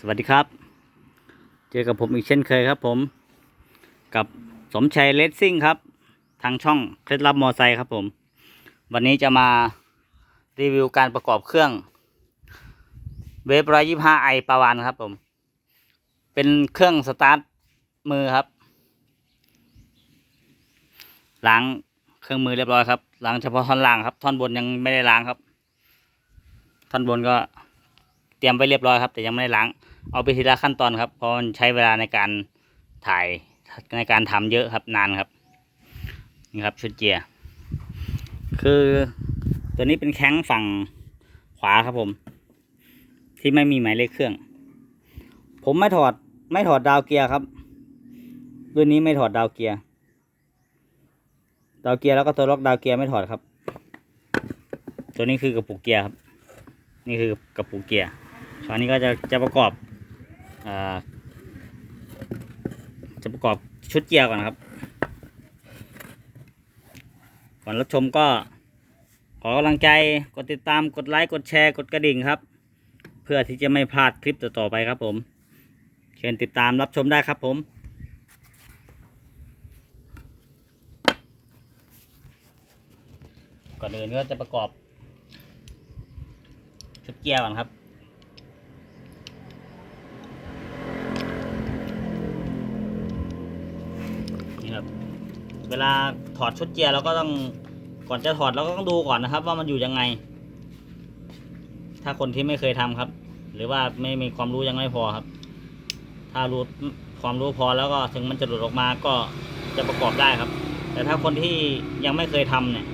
สวัสดีครับ เจอกับผมอีกเช่นเคยครับผม กับสมชัยเลสซิ่งครับ ทางช่องเคล็ดลับมอไซค์ครับผม วันนี้จะมารีวิวการประกอบเครื่อง เวฟร้อยยี่ห้าไอปาวานครับผม เป็นเครื่องสตาร์ทมือครับ ล้างเครื่องมือเรียบร้อยครับ ล้างเฉพาะท่อนล่างครับ ท่อนบนยังไม่ได้ล้างครับ ท่อนบนก็เตรียมไว้เรียบร้อยครับ แต่ยังไม่ได้ล้าง เอาไปทีละขั้นตอนครับเพราะมันใช้เวลาในการถ่ายในการทำเยอะครับนานครับนี่ครับชุดเจียร์คือตัวนี้เป็นแข้งฝั่งขวาครับผม ที่ไม่มีหมายเลขเครื่อง ผมไม่ถอดไม่ถอดดาวเกียร์ครับรุ่นนี้ไม่ถอดดาวเกียร์ดาวเกียร์แล้วก็ตัวล็อกดาวเกียร์ไม่ถอดครับ ตัวนี้คือกระปุกเกียร์ครับ นี่คือกระปุกเกียร์ตอนนี้ก็จะจะประกอบ จะประกอบชุดเกียร์ก่อนครับ ก่อนรับชมก็ ขอกำลังใจกดติดตามกดไลค์กดแชร์กดกระดิ่งครับ เพื่อที่จะไม่พลาดคลิปต่อๆไปครับผมเชิญติดตามรับชมได้ครับผมก่อนอื่นก็จะประกอบชุดเกียร์ก่อนครับ นี่ครับ เวลาถอดชุดเกียร์เราก็ต้องก่อนจะถอดเราก็ต้องดูก่อนนะครับ ว่ามันอยู่ยังไง ถ้าคนที่ไม่เคยทำครับ หรือว่าไม่มีความรู้ยังไม่พอครับ ถ้ารู้ความรู้พอแล้วก็ถึงมันจะหลุดออกมาก็จะประกอบได้ครับ แต่ถ้าคนที่ยังไม่เคยทำเนี่ย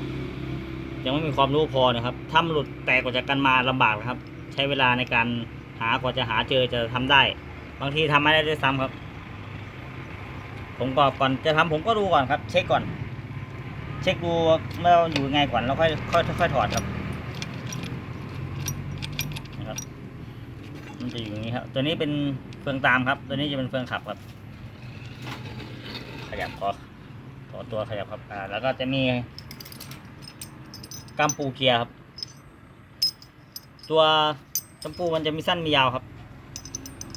ยังไม่มีความรู้พอนะครับถ้ามันหลุดแตกออกจากกันมาลำบากนะครับ ใช้เวลาในการหากว่าจะหาเจอจะทำได้ บางทีทำไม่ได้ด้วยซ้ำครับ ผมก็ก่อนจะทำผมก็ดูก่อนครับ เช็คก่อน เช็คดูเมื่ออยู่ไงก่อนแล้วค่อยค่อยค่อยถอดครับนะครับมันจะอยู่อย่างนี้ครับ ตัวนี้เป็นเฟืองตามครับ ตัวนี้จะเป็นเฟืองขับครับ ขยับพอพอตัวขยับครับอ่าแล้วก็จะมีกัมปูเกียร์ครับ ตัวกัมปูมันจะมีสั้นมียาวครับ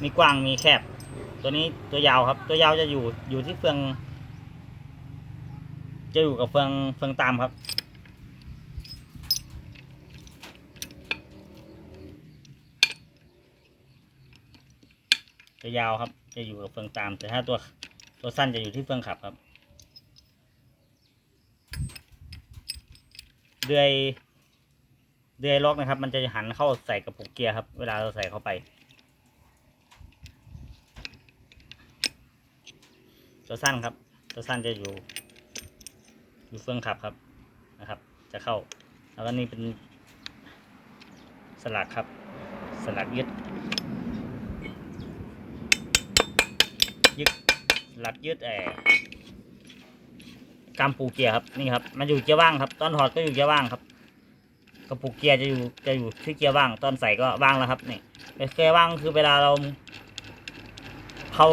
มีกว้างมีแคบ ตัวนี้ตัวยาวครับ ตัวยาวจะอยู่อยู่ที่เฟือง จะอยู่กับเฟืองเฟืองตามครับจะยาวครับ จะอยู่กับเฟืองตาม แต่ถ้าตัวตัวสั้นจะอยู่ที่เฟืองขับครับเดือยเดือยล็อกนะครับ มันจะหันเข้าใส่กระปุกเกียร์ครับ เวลาเราใส่เข้าไป ตัวสั้นครับ ตัวสั้นจะอยู่ อยู่เฟืองขับครับนะครับ จะเข้า แล้วก็นี่เป็นสลักครับ สลักยึดยึดสลักยึดแอร์กำปูเกียร์ครับนี่ครับมันอยู่เกียร์ว่างครับ ตอนถอดก็อยู่เกียร์ว่างครับกระปุกเกียร์จะอยู่จะอยู่ที่เกียร์ว่างตอนใส่ก็ว่างแล้วครับนี่เกียร์ว่างคือเวลาเราเขา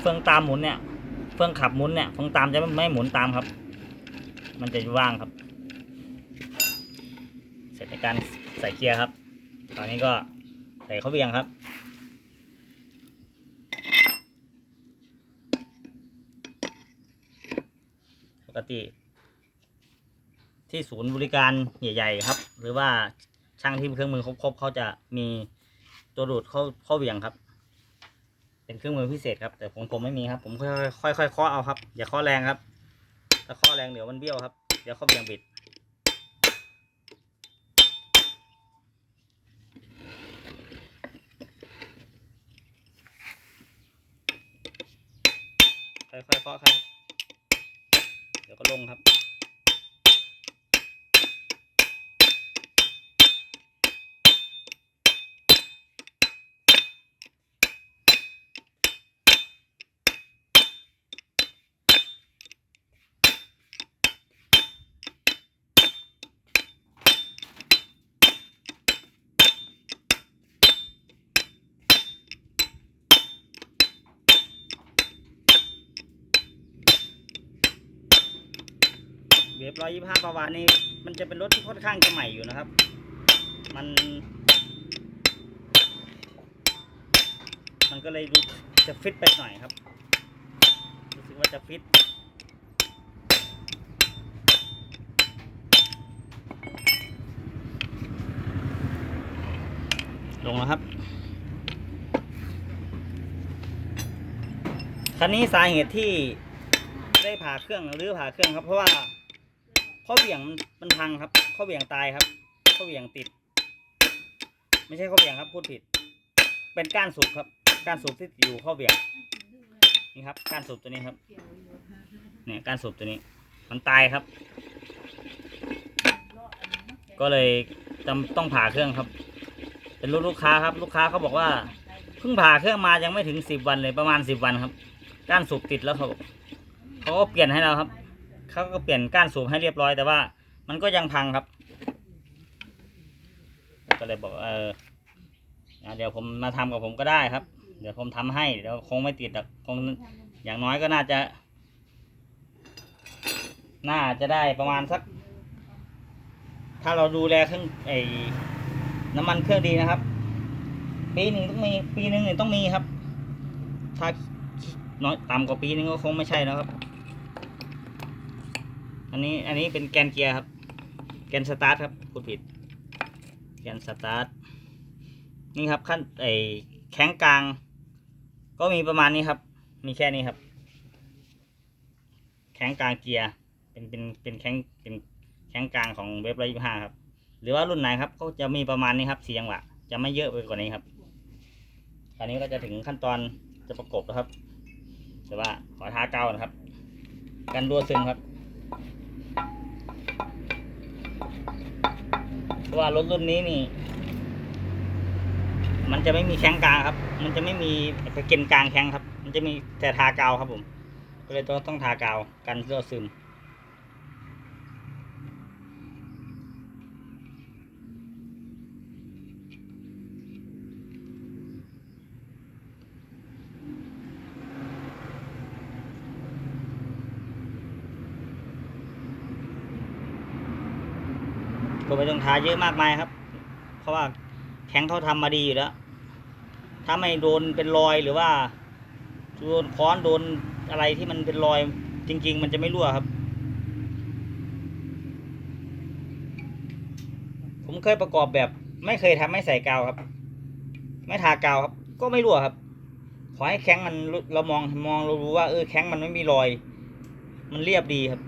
เฟืองตามหมุนเนี่ย เฟืองขับหมุนเนี่ยเฟืองตามจะไม่หมุนตามครับ มันจะว่างครับ เสร็จในการใส่เกียร์ครับ ตอนนี้ก็ใส่เข้าเวียงครับปกติที่ศูนย์บริการใหญ่ๆครับ หรือว่าช่างที่เครื่องมือครบๆเขาจะมีตัวดูดเข้าเข้าเวี่ยงครับ เป็นเครื่องมือพิเศษครับ แต่ผมผมไม่มีครับ ผมค่อยๆค่อยๆเคาะเอาครับ อย่าเคาะแรงครับ ถ้าเคาะแรงเดี๋ยวมันเบี้ยวครับ เดี๋ยวเข้าเหวี่ยงบิด ค่อยๆเคาะครับ เดี๋ยวก็ลงครับ ฟร้อยยี่ห้าประวานี่มันจะเป็นรถที่ค่อนข้างจะใหม่อยู่นะครับ มัน มันก็เลยจะฟิตไปหน่อยครับ รู้สึกว่าจะฟิตลงแล้วครับ คันนี้สาเหตุที่ได้ผ่าเครื่องหรือผ่าเครื่องครับเพราะว่า ข้อเหวี่ยงมันพังครับ ข้อเหวี่ยงตายครับ ข้อเหวี่ยงติด ไม่ใช่ข้อเหวี่ยงครับพูดผิด เป็นก้านสูบครับ ก้านสูบที่อยู่ข้อเหวี่ยงนี่ครับ ก้านสูบตัวนี้ครับ เนี่ยก้านสูบตัวนี้ มันตายครับ ก็เลยจำต้องผ่าเครื่องครับ เป็นรุ่นลูกค้าครับ ลูกค้าเขาบอกว่าเพิ่งผ่าเครื่องมายังไม่ถึงสิบวันเลยประมาณสิบวันครับ ก้านสูบติดแล้วเขาเขาก็เปลี่ยนให้เราครับ เขาก็เปลี่ยนก้านสูบให้เรียบร้อยแต่ว่า มันก็ยังพังครับ ก็เลยบอกเออเดี๋ยวผมมาทำกับผมก็ได้ครับ เดี๋ยวผมทำให้เดี๋ยวคงไม่ติดหรอกคงอย่างน้อยก็น่าจะ น่าจะได้ประมาณสัก ถ้าเราดูแลเครื่องไอ้น้ำมันเครื่องดีนะครับ ปีหนึ่งต้องมีปีหนึ่งต้องมีครับ ถ้าน้อยต่ำกว่าปีนึงก็คงไม่ใช่แล้วครับ อันนี้อันนี้เป็นแกนเกียร์ครับ แกนสตาร์ทครับพูดผิด แกนสตาร์ทนี่ครับขั้นไอแข้งกลาง ก็มีประมาณนี้ครับ มีแค่นี้ครับ แข้งกลางเกียร์เป็นเป็นเป็นแข้งเป็นแข้งกลางของเว็บร้อยยี่ห้าครับ หรือว่ารุ่นไหนครับก็จะมีประมาณนี้ครับสี่จังหวะจะไม่เยอะไปกว่านี้ครับคราวนี้ก็จะถึงขั้นตอนจะประกบแล้วครับ แต่ว่าขอทาเก้านะครับ กันรั่วซึมครับ เพราะว่ารถรุ่นนี้นี่ มันจะไม่มีแข้งกลางครับ มันจะไม่มีตะเก็นกลางแข้งครับ มันจะมีแต่ทากาวครับผม ก็เลยต้องต้องทากาวกันรั่วซึม ก็ไม่ต้องทาเยอะมากมายครับ เพราะว่าแข็งเขาทำมาดีอยู่แล้ว ถ้าไม่โดนเป็นรอยหรือว่าโดนค้อนโดนอะไรที่มันเป็นรอยจริง ๆ มันจะไม่รั่วครับ ผมเคยประกอบแบบ ไม่เคยทำไม่ใส่กาวครับ ไม่ทากาวครับ ก็ไม่รั่วครับ ขอให้แข้งมันเรามองมองเรารู้ว่าเออแข้งมันไม่มีรอย มันเรียบดีครับ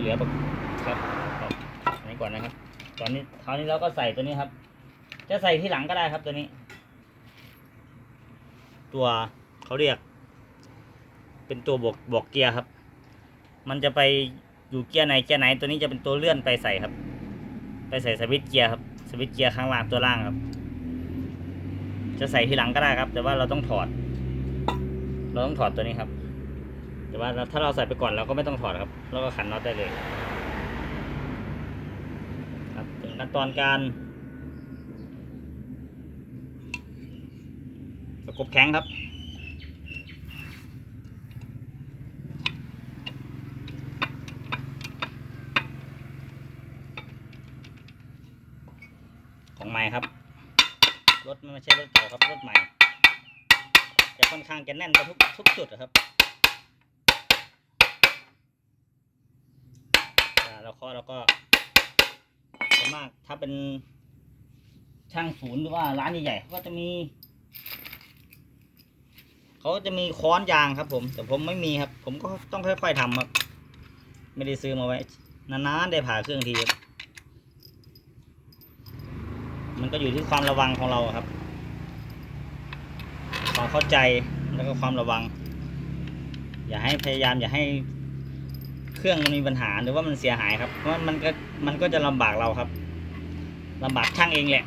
เหลือครับ ว้ก่อนนะครับ ตอนนี้คราวนี้เราก็ใส่ตัวนี้ครับ จะใส่ที่หลังก็ได้ครับตัวนี้ ตัวเขาเรียก เป็นตัวบอกบอกเกียร์ครับ มันจะไปอยู่เกียร์ไหนเกียร์ไหนตัวนี้จะเป็นตัวเลื่อนไปใส่ครับ ไปใส่สวิตช์เกียร์ครับสวิตช์เกียร์ข้างล่างตัวล่างครับ จะใส่ที่หลังก็ได้ครับ แต่ว่าเราต้องถอด เราต้องถอดตัวนี้ครับ แต่ว่าถ้าเราใส่ไปก่อนเราก็ไม่ต้องถอดครับแล้วก็ขันน็อตได้เลย ขั้นตอนการประกบแข็งครับของใหม่ครับ รถไม่ใช่รถเก่าครับ รถใหม่ จะค่อนข้างจะแน่นไปทุกทุกจุดครับเวลาเราเคาะเราก็ มาก ถ้าเป็นช่างศูนย์หรือว่าร้านใหญ่ๆเขาก็จะมีเขาจะมีค้อนยางครับ ผม แต่ผมไม่มีครับ ผมก็ต้องค่อยๆทำครับ ไม่ได้ซื้อมาไว้นานๆได้ผ่าเครื่องทีครับมันก็อยู่ที่ความระวังของเราครับความเข้าใจแล้วก็ความระวัง อย่าให้พยายามอย่าให้เครื่องมันมีปัญหาหรือว่ามันเสียหายครับ เพราะมันก็มันก็จะลำบากเราครับ ลำบากช่างเองแหละ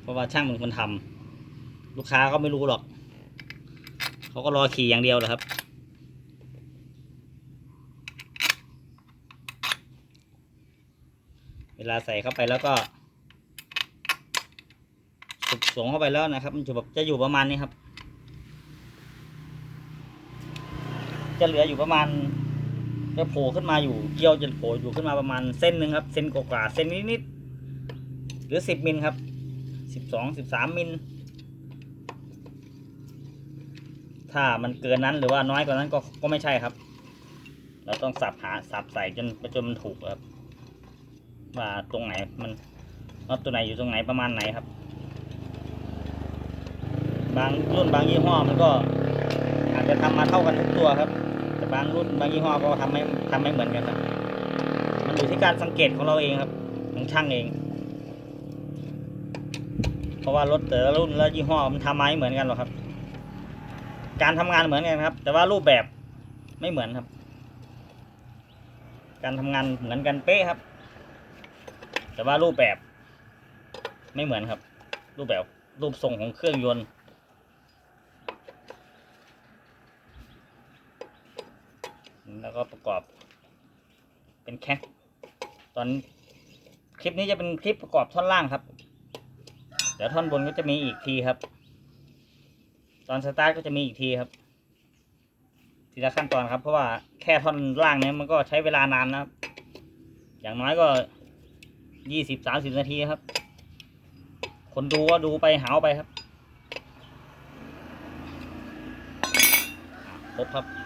เพราะว่าช่างเป็นคนทำลูกค้าก็ไม่รู้หรอก เขาก็รอขี่อย่างเดียวแหละครับ เวลาใส่เข้าไปแล้วก็สุกสงเข้าไปแล้วนะครับ มันจะแบบจะอยู่ประมาณนี้ครับ จะเหลืออยู่ประมาณ จะโผล่ขึ้นมาอยู่เกลียวจะโผล่อยู่ขึ้นมาประมาณเส้นหนึ่งครับ เส้นกว่าๆเส้นนิดๆหรือสิบมิลครับสิบสองสิบสามมิลถ้ามันเกินนั้นหรือว่าน้อยกว่านั้นก็ก็ไม่ใช่ครับ เราต้องสับหาสับใส่จนจนมันถูกครับว่าตรงไหนมันน็อตตัวไหนอยู่ตรงไหนประมาณไหนครับ บางรุ่นบางยี่ห้อมันก็อาจจะทำมาเท่ากันทุกตัวครับ บางรุ่นบางยี่ห้อก็ทำไม่ทำไม่เหมือนกันครับ มันอยู่ที่การสังเกตของเราเองครับ ของช่างเอง เพราะว่ารถแต่ละรุ่นและยี่ห้อมันทำมาไม่เหมือนกันหรอกครับ การทำงานเหมือนกันครับ แต่ว่ารูปแบบไม่เหมือนครับ การทำงานเหมือนกันเป๊ะครับ แต่ว่ารูปแบบ ไม่เหมือนครับ รูปแบบรูปทรงของเครื่องยนต์ แล้วก็ประกอบเป็นแคคตอนคลิปนี้จะเป็นคลิปประกอบท่อนล่างครับ เดี๋ยวท่อนบนก็จะมีอีกทีครับ ตอนสตาร์ทก็จะมีอีกทีครับ ทีละขั้นตอนครับ เพราะว่าแค่ท่อนล่างเนี้ยมันก็ใช้เวลานานนะครับ อย่างน้อยก็ยี่สิบสามสิบนาทีครับ คนดูก็ดูไปหาวไปครับครบครับ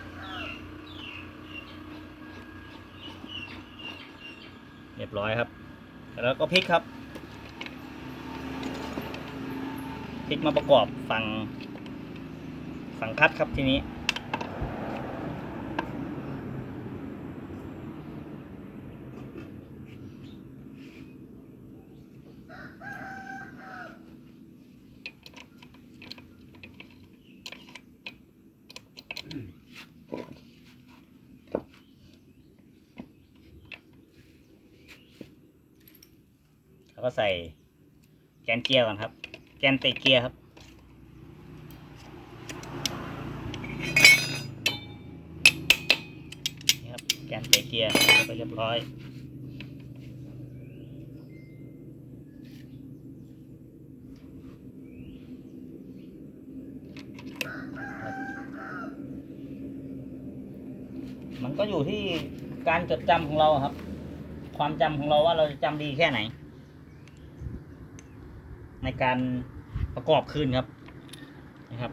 รียบร้อยครับ แล้วก็พลิกครับพลิกมาประกอบฝั่งฝั่งคัดครับทีนี้ แล้วก็ใส่แก นเกียร์ก่อนครับ แกนเตะเกียร์ครับ นี่ครับ แกนเตะเกียร์ไปเรียบร้อยมันก็อยู่ที่การจดจำของเราครับ ความจำของเราว่าเราจะจำดีแค่ไหน ในการประกอบคืนครับนะครับ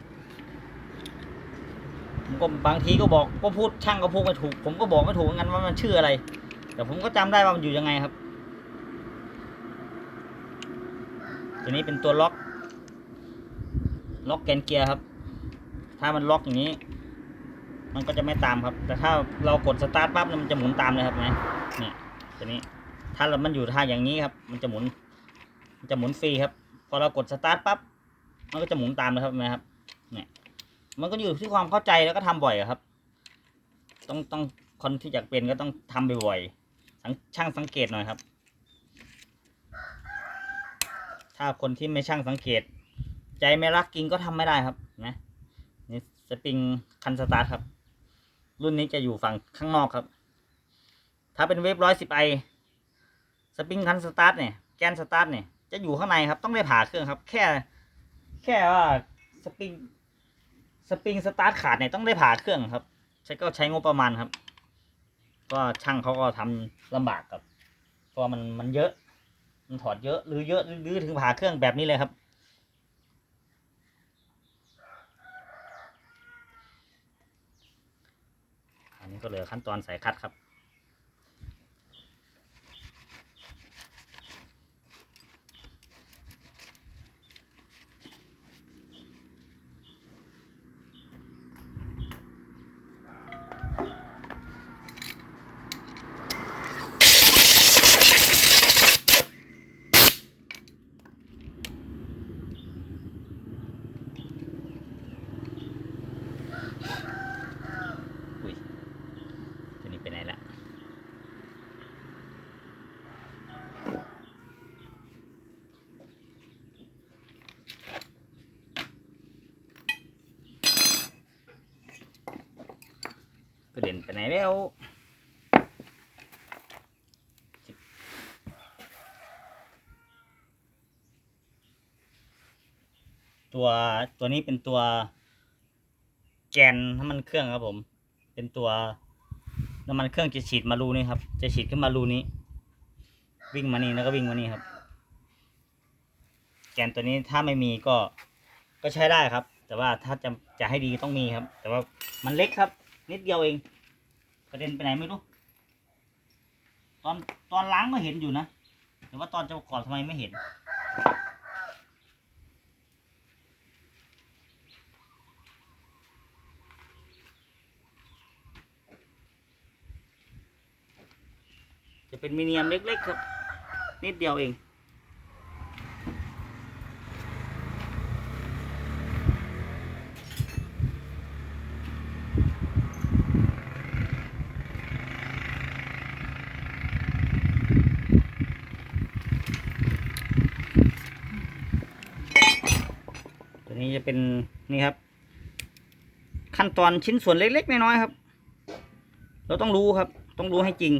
ผมก็บางทีก็บอกก็พูดช่างก็พูดไม่ถูก ผมก็บอกไม่ถูกเหมือนกันว่ามันชื่ออะไร แต่ผมก็จำได้ว่ามันอยู่ยังไงครับตัวนี้เป็นตัวล็อก ล็อกแกนเกียร์ครับ ถ้ามันล็อกอย่างนี้ มันก็จะไม่ตามครับ แต่ถ้าเรากดสตาร์ทปั๊บเนี่ยมันจะหมุนตามเลยครับไหมเนี่ยตัวนี้ ถ้าเรามันอยู่ท่าอย่างนี้ครับ มันจะหมุน มันจะหมุนฟรีครับ พอเรากดสตาร์ทปั๊บมันก็จะหมุนตามเลยครับนไหมครับเนี่ยมันก็อยู่ที่ความเข้าใจแล้วก็ทำบ่อยครับ ต้องต้องคนที่อยากเป็นก็ต้องทำบ่อยๆช่างสังเกตหน่อยครับ ถ้าคนที่ไม่ช่างสังเกต ใจไม่รักกินก็ทำไม่ได้ครับนะนี่สปริงคันสตาร์ทครับ รุ่นนี้จะอยู่ฝั่งข้างนอกครับ ถ้าเป็นเวฟร้อยสิบไอสปริงคันสตาร์ทเนี่ยแกนสตาร์ทเนี่ย จะอยู่ข้างในครับ ต้องได้ผ่าเครื่องครับ แค่ แค่ว่าสปริงสปริงสตาร์ทขาดเนี่ยต้องได้ผ่าเครื่องครับ ใช้ก็ใช้งบประมาณครับ ก็ช่างเขาก็ทำลำบากครับเพราะมันมันเยอะ มันถอดเยอะหรือเยอะหรือถึงผ่าเครื่องแบบนี้เลยครับ อันนี้ก็เหลือขั้นตอนใส่คัดครับ อุ้ยตัวนี้ไปไหนละประเด็ นไปไหนแล้วตัวตัวนี้เป็นตัวแกนน้ำมันเครื่องครับผม เป็นตัวน้ำมันเครื่องจะฉีดมารูนี้ครับ จะฉีดขึ้นมารูนี้ วิ่งมานี่แล้วก็วิ่งมานี่ครับ แกนตัวนี้ถ้าไม่มีก็ก็ใช้ได้ครับ แต่ว่าถ้าจะจะให้ดีต้องมีครับ แต่ว่ามันเล็กครับ นิดเดียวเอง กระเด็นไปไหนไม่รู้ ตอนตอนล้างก็เห็นอยู่นะ แต่ว่าตอนจะประกอบทำไมไม่เห็น จะเป็นมิเนียมเล็กๆครับ นิดเดียวเอง เป็นนี่ครับ ขั้นตอนชิ้นส่วนเล็กๆน้อยๆครับ เราต้องรู้ครับ ต้องรู้ให้จริง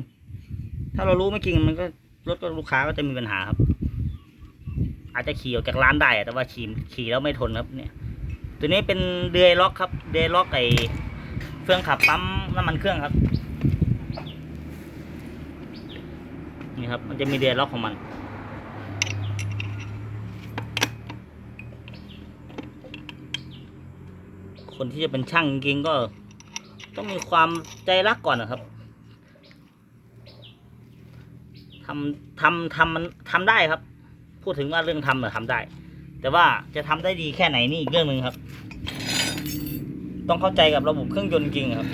ถ้าเรารู้ไม่จริงมันก็รถก็ลูกค้าก็จะมีปัญหาครับ อาจจะขี่ออกจากร้านได้แต่ว่าขี่ขี่แล้วไม่ทนครับ เนี่ย ตัวนี้เป็นเดือยล็อกครับ เดือยล็อกไอเครื่องขับปั๊มน้ำมันเครื่องครับ นี่ครับ มันจะมีเดือยล็อกของมัน คนที่จะเป็นช่างจริงก็ ต้องมีความใจรักก่อนนะครับทำทำทำมันทำได้ครับ พูดถึงว่าเรื่องทำอะทำได้ แต่ว่าจะทำได้ดีแค่ไหนนี่อีกเรื่องหนึ่งครับ ต้องเข้าใจกับระบบเครื่องยนต์จริงครับ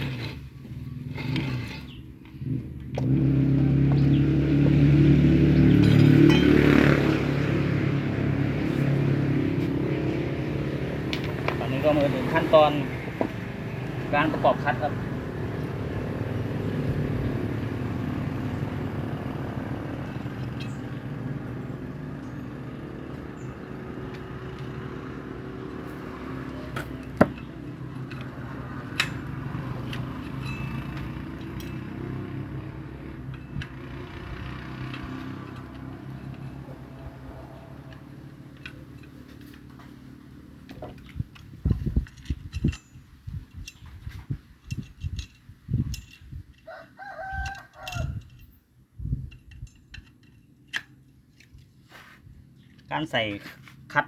นนี้ก็มาถึงขั้นตอนการประกอบคัดครับ การใส่คัด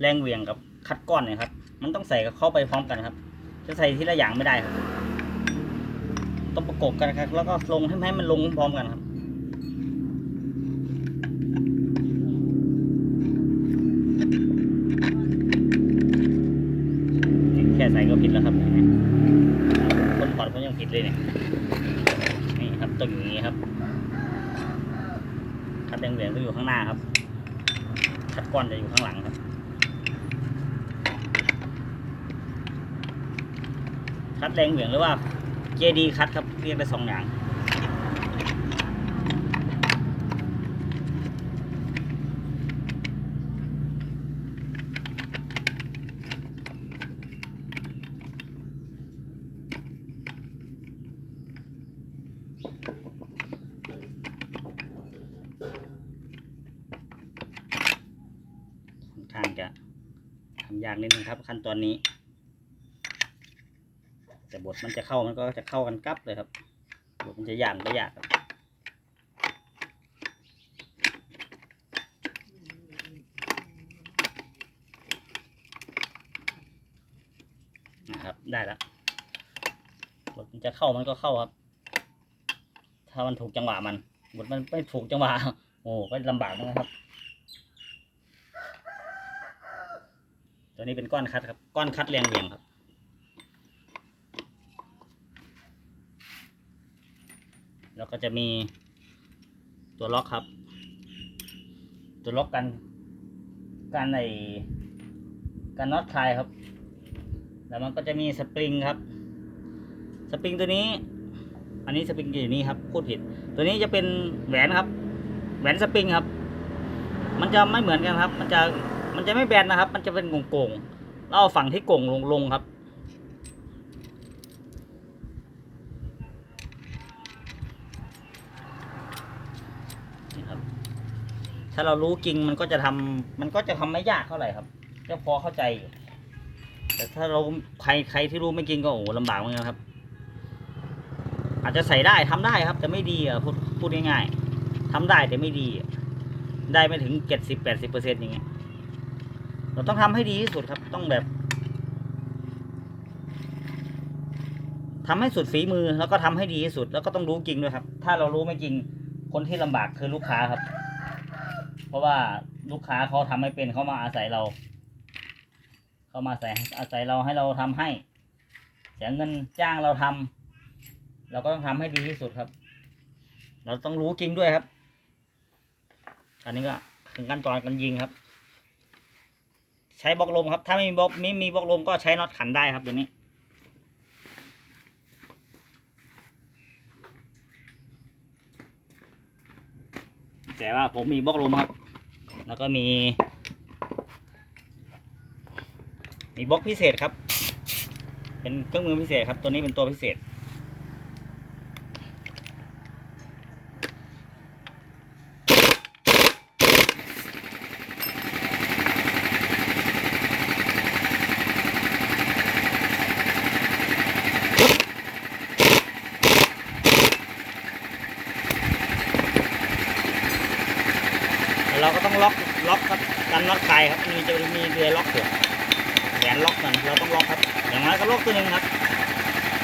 แรงเหวี่ยงกับคัดก้อนเนี่ยครับ มันต้องใส่เข้าไปพร้อมกันครับ จะใส่ทีละอย่างไม่ได้ครับ ต้องประกบกันครับ แล้วก็ลงให้ให้มันลงพร้อมกันครับแค่ใส่ก็ผิดแล้วครับเห็นไหมคนถอดก็ยังผิดเลยเนี่ยนี่ครับต้องอย่างนี้ครับคัดแรงเหวี่ยงต้องอยู่ข้างหน้าครับ คัดก้อนจะอยู่ข้างหลังครับ คัดแรงเหวี่ยงหรือว่าเจดีคัดครับเรียกได้สองอย่าง ค่อนข้างจะทำยาก นิดนึงครับ ขั้นตอนนี้ แต่บทมันจะเข้ามันก็จะเข้ากันกลับเลยครับบทมันจะยากก็ยากครับนะครับได้แล้วบทมันจะเข้ามันก็เข้าครับ ถ้ามันถูกจังหวะมันบทมันไม่ถูกจังหวะ โอ้ก็ลำบากนะครับ ตัว นี้เป็นก้อนคัดครับ ก้อนคัดแรงเหวี่ยงครับ แล้วก็จะมีตัวล็อกครับ ตัวล็อกกันการในการน็อตคลายครับ แล้วมันก็จะมีสปริงครับ สปริงตัวนี้ อันนี้สปริงอยู่นี่ครับพูดผิด ตัวนี้จะเป็นแหวนครับ แหวนสปริงครับ มันจะไม่เหมือนกันครับ มันจะ มันจะไม่แบนนะครับ มันจะเป็นโก่งๆแล้วเอาฝั่งที่โก่งลงลงครับ ถ้าเรารู้จริงมันก็จะทำมันก็จะทำไม่ยากเท่าไหร่ครับก็พอเข้าใจ แต่ถ้าเราใครใครที่รู้ไม่จริงก็โอ้ลำบากเหมือนกันครับ อาจจะใส่ได้ทำได้ครับ แต่ไม่ดีอะพูดพูดง่ายๆทำได้แต่ไม่ดีได้ไม่ถึงเจ็ดสิบแปดสิบเปอร์เซ็นต์อย่างเงี้ย เราต้องทำให้ดีที่สุดครับ ต้องแบบทำให้สุดฝีมือแล้วก็ทำให้ดีที่สุด แล้วก็ต้องรู้จริงด้วยครับ ถ้าเรารู้ไม่จริง คนที่ลำบากคือลูกค้าครับ เพราะว่าลูกค้าเขาทำไม่เป็นเขามาอาศัยเรา เขามาอาศัยอาศัยเราให้เราทำให้เสียเงินจ้างเราทำเราก็ต้องทำให้ดีที่สุดครับ เราต้องรู้จริงด้วยครับ อันนี้ก็ถึงขั้นตอนการยิงครับ ใช้บล็อกลมครับ ถ้าไม่มีบล็อกไม่มีบล็อกลมก็ใช้น็อตขันได้ครับตัวนี้แต่ว่าผมมีบล็อกลมครับ แล้วก็มี มีบล็อกพิเศษครับ เป็นเครื่องมือพิเศษครับ ตัวนี้เป็นตัวพิเศษ เราก็ต้อง ล็อกครับกันน็อตคลายครับมีจะมีเรือล็อกอยู่แหวนล็อกกันเราต้องล็อกครับ อย่างน้อยก็ล็อกตัวหนึ่งครับ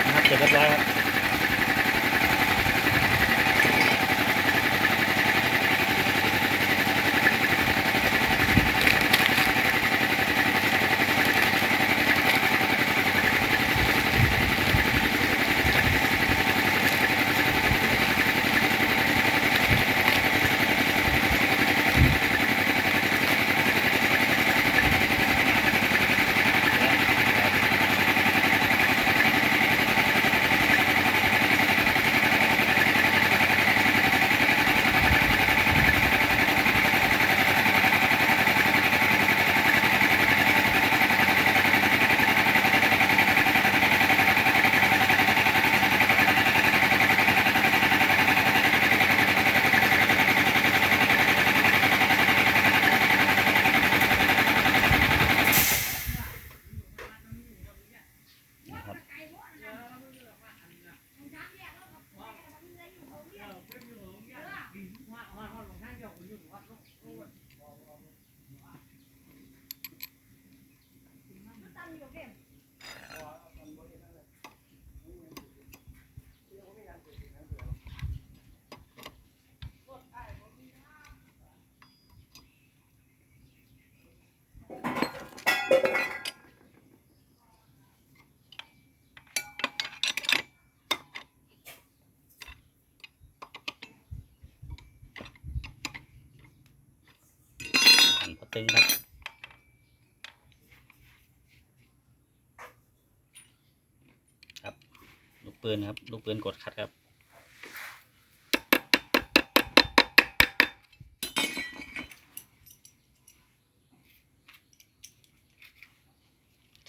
นะครับเสร็จเรียบร้อยครับ ตึงครับครับลูกปืนครับลูกปืนกดคัดครับ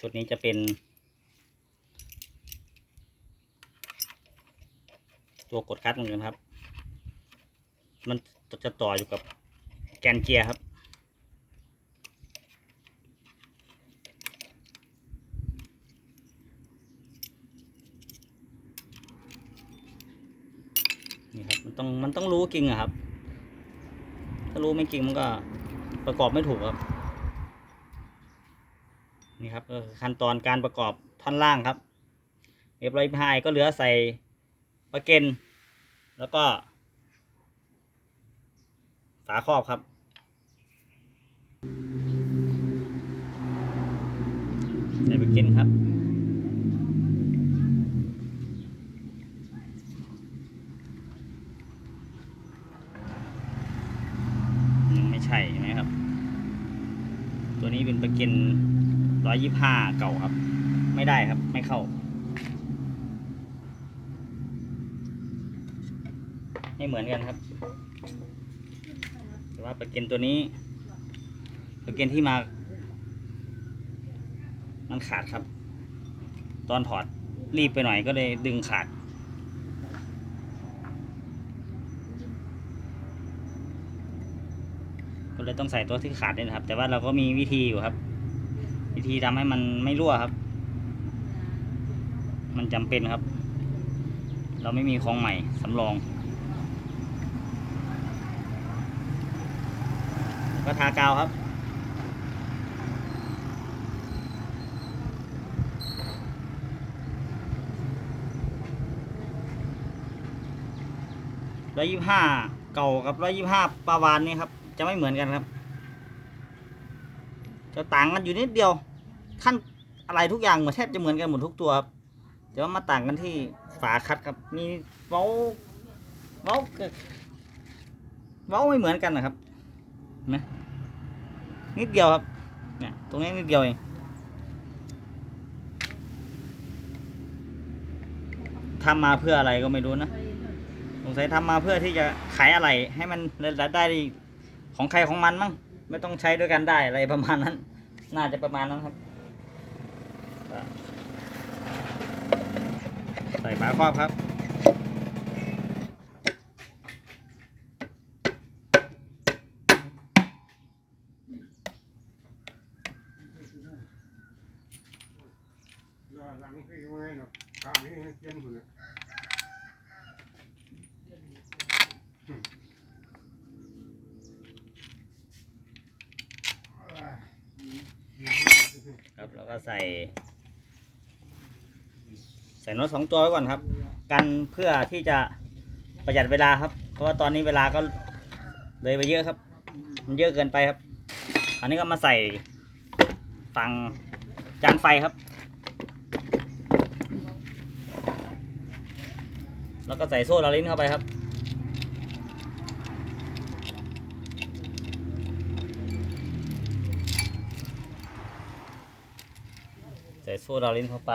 ชุดนี้จะเป็น ตัวกดคัดเหมือนกันครับ มันจะต่ออยู่กับแกนเกียร์ครับ นี่ครับ มัน ต้องมันต้องรู้จริงอะครับ ถ้ารู้ไม่จริงมันก็ประกอบไม่ถูกครับ นี่ครับก็คือขั้นตอนการประกอบท่อนล่างครับเรียบร้อยพายก็เหลือใส่ประเก็นแล้วก็ ฝาครอบครับใส่ประเก็นครับ ยังไม่ใช่ใช่ไหมครับ ตัวนี้ เกนร้อยยี่ห้าเก่าครับ ไม่ได้ครับ ไม่เข้า ไม่เหมือนกันครับ แต่ว่าประเก็นตัวนี้ประเก็นที่มา มันขาดครับ ตอนถอดรีบไปหน่อยก็เลยดึงขาดก็เลยต้องใส่ตัวที่ขาดเนี่ยนะครับ แต่ว่าเราก็มีวิธีอยู่ครับ วิธีทำให้มันไม่รั่วครับ มันจำเป็นครับ เราไม่มีของใหม่สำรอง ก็ทากาวครับร้อยยี่ห้าเก่ากับร้อยยี่ห้าปลาวานนี่ครับ จะไม่เหมือนกันครับ จะต่างกันอยู่นิดเดียวขั้นอะไรทุกอย่างเหมือนแทบจะเหมือนกันหมดทุกตัวครับแต่ว่ามาต่างกันที่ฝาคัดครับมีเว้าเว้าเว้าไม่เหมือนกันนะครับนไหมนิดเดียวครับเนี่ยตรงนี้นิดเดียวเองทำมาเพื่ออะไรก็ไม่รู้นะสงสัยทำมาเพื่อที่จะขายอะไรให้มันรายได้ของใครของมันมั้ง ไม่ต้องใช้ด้วยกันได้อะไรประมาณนั้น น่าจะประมาณนั้นครับ ใส่ฝาครอบครับ หลังพี่ก็ไม่หรอกข้าวนี่เย็นหุ่น ครับแล้วก็ ใส่ใส่น็อตสองตัวไว้ก่อนครับ กันเพื่อที่จะประหยัดเวลาครับ เพราะว่าตอนนี้เวลาก็เลยไปเยอะครับ มันเยอะเกินไปครับ อันนี้ก็มาใส่ฝั่งจานไฟครับ แล้วก็ใส่โซ่ลาลิ้นเข้าไปครับ ใส่โซ่ลาลิ้นเข้าไป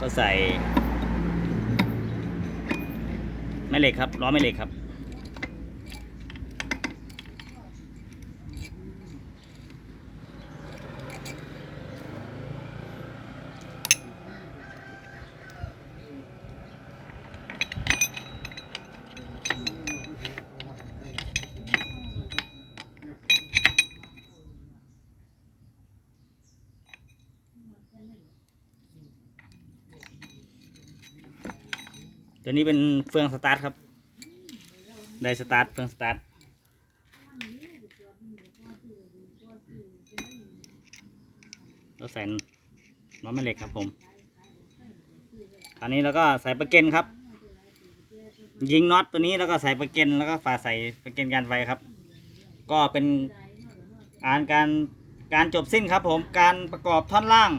ก็ใส่แม่เหล็กครับล้อแม่เหล็กครับ ตัวนี้เป็นเฟืองสตาร์ทครับ ได้สตาร์ทเฟืองสตาร์ทแล้วใส่ล้อแม่เหล็กครับผม คราวนี้เราก็ใส่ประเก็นครับ ยิงน็อตตัวนี้แล้วก็ใส่ประเก็นแล้วก็ฝาใส่ประเก็นการไฟครับ ก็เป็นการการการจบสิ้นครับผม การประกอบท่อนล่าง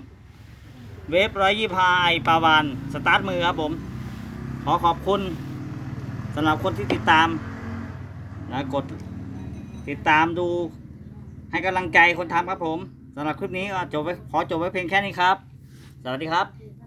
เวฟร้อยยี่พายปาวาน สตาร์ทมือครับผม อขอบคุณสำหรับคนที่ติดตามนะกดติดตามดูให้กำลังใจคนทำครับผมสำหรับคลิปนี้ก็จบไว้ขอจบไว้เพียงแค่นี้ครับ สวัสดีครับ